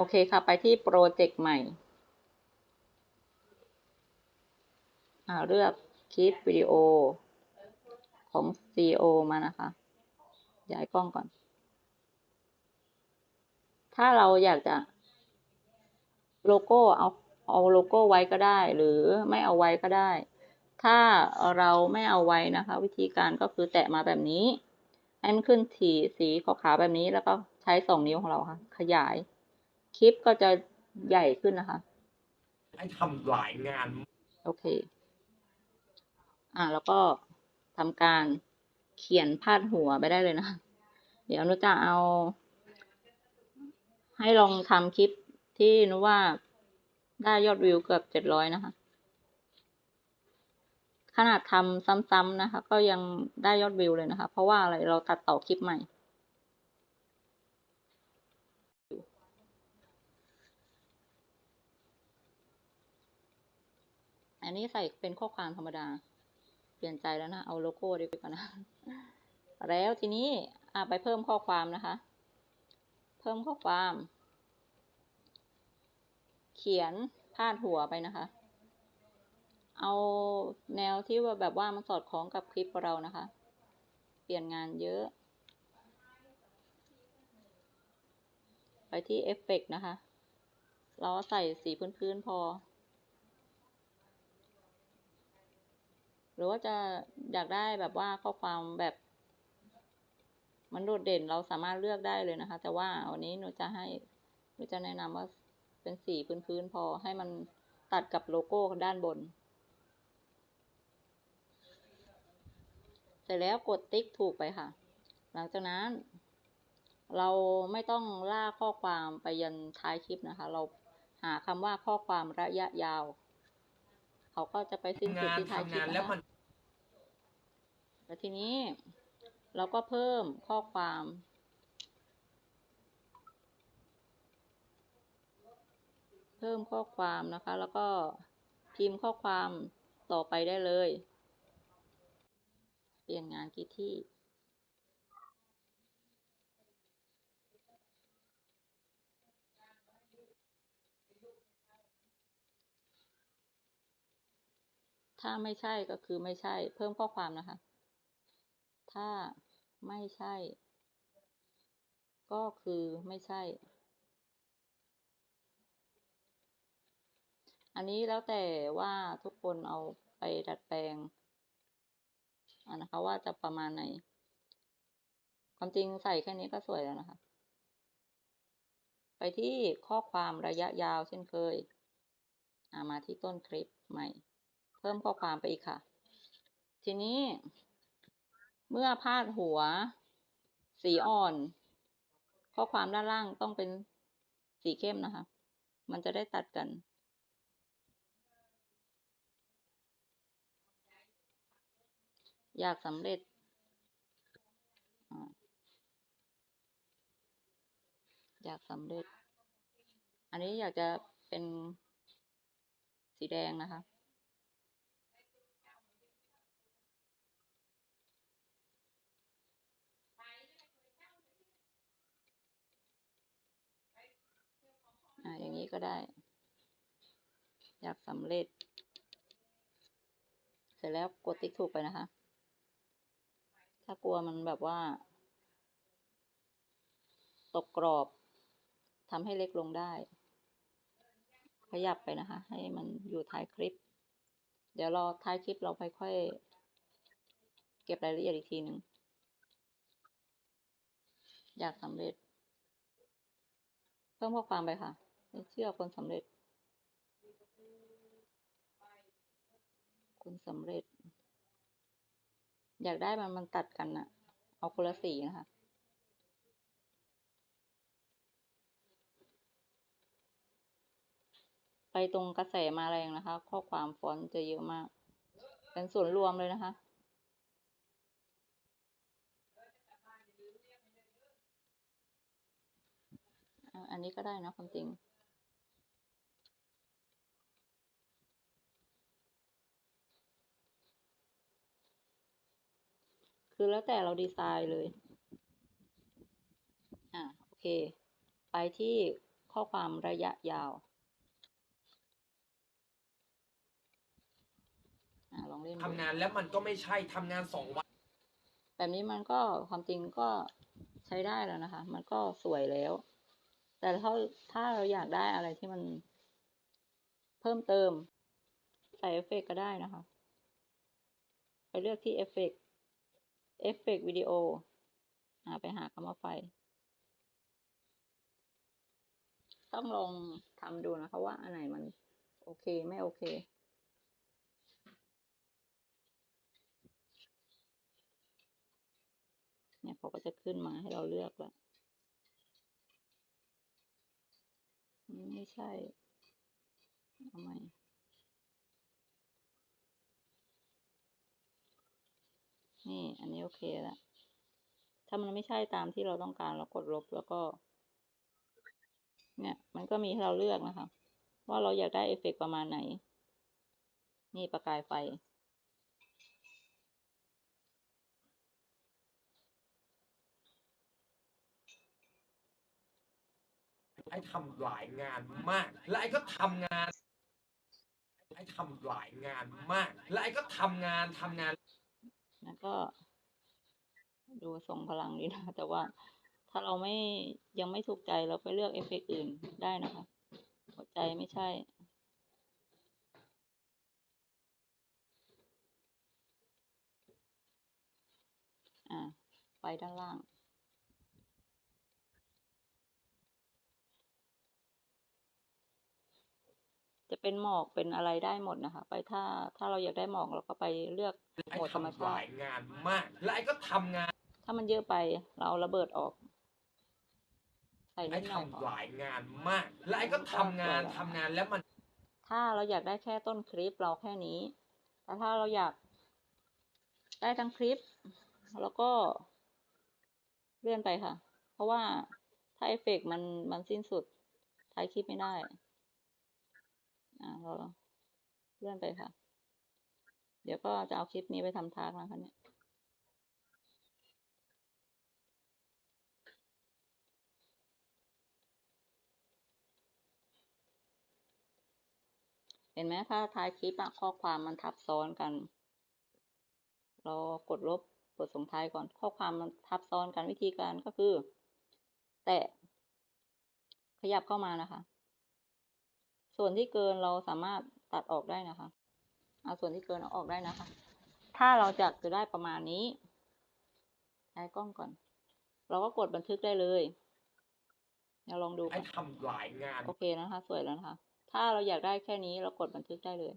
โอเคค่ะ ไปที่โปรเจกต์ใหม่เลือกคลิปวิดีโอของ CEO มานะคะ ย้ายกล้องก่อน ถ้าเราอยากจะโลโก้เอาเอาโลโก้ไว้ก็ได้ หรือไม่เอาไว้ก็ได้ ถ้าเราไม่เอาไว้นะคะ วิธีการก็คือแตะมาแบบนี้ให้มันขึ้นสีสีขาวๆแบบนี้แล้วก็ใช้สองนิ้วของเราค่ะ ขยาย คลิปก็จะใหญ่ขึ้นนะคะ ให้ทำหลายงาน โอเค อ่าแล้วก็ทำการเขียนพาดหัวไปได้เลยนะ เดี๋ยวนุจะเอา ให้ลองทำคลิปที่นุว่าได้ยอดวิวเกือบเจ็ดร้อยนะคะ ขนาดทำซ้ำๆนะคะ ก็ยังได้ยอดวิวเลยนะคะ เพราะว่าอะไรเราตัดต่อคลิปใหม่ อันนี้ใส่เป็นข้อความธรรมดา เปลี่ยนใจแล้วนะ เอาโลโก้ดีกว่านะ แล้วทีนี้อะไปเพิ่มข้อความนะคะ เพิ่มข้อความ เขียนพาดหัวไปนะคะ เอาแนวที่ว่าแบบว่ามันสอดคล้องกับคลิปเรานะคะ เปลี่ยนงานเยอะ ไปที่เอฟเฟกนะคะ เราใส่สีพื้นๆพอ หรือว่าจะอยากได้แบบว่าข้อความแบบมันโดดเด่นเราสามารถเลือกได้เลยนะคะ แต่ว่าวันนี้หนูจะให้หนูจะแนะนำว่าเป็นสีพื้นๆพอให้มันตัดกับโลโก้ด้านบน เสร็จแล้วกดติ๊กถูกไปค่ะ หลังจากนั้น เราไม่ต้องลากข้อความไปยันท้ายคลิปนะคะ เราหาคำว่าข้อความระยะยาว เขาก็จะไปสิ้นสุดที่ท้ายคลิปนะคะ แล้วทีนี้เราก็เพิ่มข้อความ เพิ่มข้อความนะคะ แล้วก็พิมพ์ข้อความต่อไปได้เลย เปลี่ยนงานกี่ที่ถ้าไม่ใช่ก็คือไม่ใช่ เพิ่มข้อความนะคะ ถ้าไม่ใช่ ก็คือไม่ใช่ อันนี้แล้วแต่ว่าทุกคนเอาไปดัดแปลงอ่านะคะว่าจะประมาณไหน ความจริงใส่แค่นี้ก็สวยแล้วนะคะ ไปที่ข้อความระยะยาวเช่นเคยอามาที่ต้นคลิปใหม่ เพิ่มข้อความไปอีกค่ะ ทีนี้ เมื่อพาดหัว สีอ่อน ข้อความด้านล่างต้องเป็นสีเข้มนะคะ มันจะได้ตัดกัน อยากสำเร็จอ่าอยากสำเร็จ อันนี้อยากจะเป็นสีแดงนะคะ อ่า อย่างนี้ ก็ได้ อยากสำเร็จ เสร็จแล้วกดติ๊กถูกไปนะคะ ถ้ากลัวมันแบบว่า ตกกรอบทำให้เล็กลงได้ ขยับไปนะคะ ให้มันอยู่ท้ายคลิป เดี๋ยวรอท้ายคลิปเราไปค่อย เก็บรายละเอียดอีกทีหนึ่งอยากสำเร็จ เพิ่มข้อความไปค่ะ ไม่เชื่อคนสำเร็จ คนสำเร็จ อยากได้มันมันตัดกันอะเอาคนละสีนะคะไปตรงกระแสมาแรงนะคะ ข้อความฟอนต์จะเยอะมาก เป็นส่วนรวมเลยนะคะอันนี้ก็ได้นะความจริง คือแล้วแต่เราดีไซน์เลย อะโอเค ไปที่ข้อความระยะยาว อ่าลองเล่นดูทำงานแล้วมันก็ไม่ใช่ทำงานสองวัน แบบนี้มันก็ความจริงก็ใช้ได้แล้วนะคะ มันก็สวยแล้ว แต่ถ้าถ้าเราอยากได้อะไรที่มันเพิ่มเติม ใส่เอฟเฟกต์ก็ได้นะคะ ไปเลือกที่เอฟเฟกต์ เอฟเฟกต์วิดีโออ่าไปหาคำว่าไฟ ต้องลองทำดูนะคะว่าอันไหนมันโอเค ไม่โอเคเนี่ยเขาก็จะขึ้นมาให้เราเลือกล้วนี่ไม่ใช่ เอาใหม่ นี่ อันนี้โอเคแล้ว ถ้ามันไม่ใช่ตามที่เราต้องการเรากดลบแล้วก็ เนี่ย มันก็มีให้เราเลือกนะคะ ว่าเราอยากได้เอฟเฟกต์ประมาณไหน นี่ประกายไฟ ไอ้ทำหลายงานมาก และไอ้ก็ทำงาน ไอ้ทำหลายงานมาก และไอ้ก็ทำงานทำงาน ก็ดูทรงพลังดีนะ แต่ว่าถ้าเราไม่ยังไม่ถูกใจเราไปเลือกเอฟเฟกต์อื่นได้นะคะ หัวใจไม่ใช่อ่าไปด้านล่าง เป็นหมอกเป็นอะไรได้หมดนะคะ ไปถ้าถ้าเราอยากได้หมอกเราก็ไปเลือกไอ้โหมดธรรมทำหชาลาติยงานมาก และไอ้ก็ทำงาน ถ้ามันเยอะไปเราเอาระเบิดออกใส่ไอ้นิดหน่อยพทำอหลายงานมาก และไอ้ก็ทำงานทำงานแล้วมัน ถ้าเราอยากได้แค่ต้นคลิปเราแค่นี้ แต่ถ้าเราอยากได้ทั้งคลิป แล้วก็เลื่อนไปค่ะ เพราะว่าถ้าเอฟเฟกต์มันมันสิ้นสุดท้ายคลิปไม่ได้ อ่าเราเลื่อนไปค่ะ เดี๋ยวก็จะเอาคลิปนี้ไปทำทากนะคะเนี่ยเห็นไหมถ้าท้ายคลิปอะข้อความมันทับซ้อนกัน เรากดลบกดส่งท้ายก่อนข้อความมันทับซ้อนกันวิธีการก็คือ แตะขยับเข้ามานะคะ ส่วนที่เกินเราสามารถตัดออกได้นะคะเอาส่วนที่เกินเอาออกได้นะคะ ถ้าเราจะจะได้ประมาณนี้ใช้กล้องก่อน เราก็กดบันทึกได้เลยเดี๋ยวลองดูไอ้ก่อนทำหลายงาน โอเคนะคะ สวยแล้วนะคะ ถ้าเราอยากได้แค่นี้เรากดบันทึกได้เลย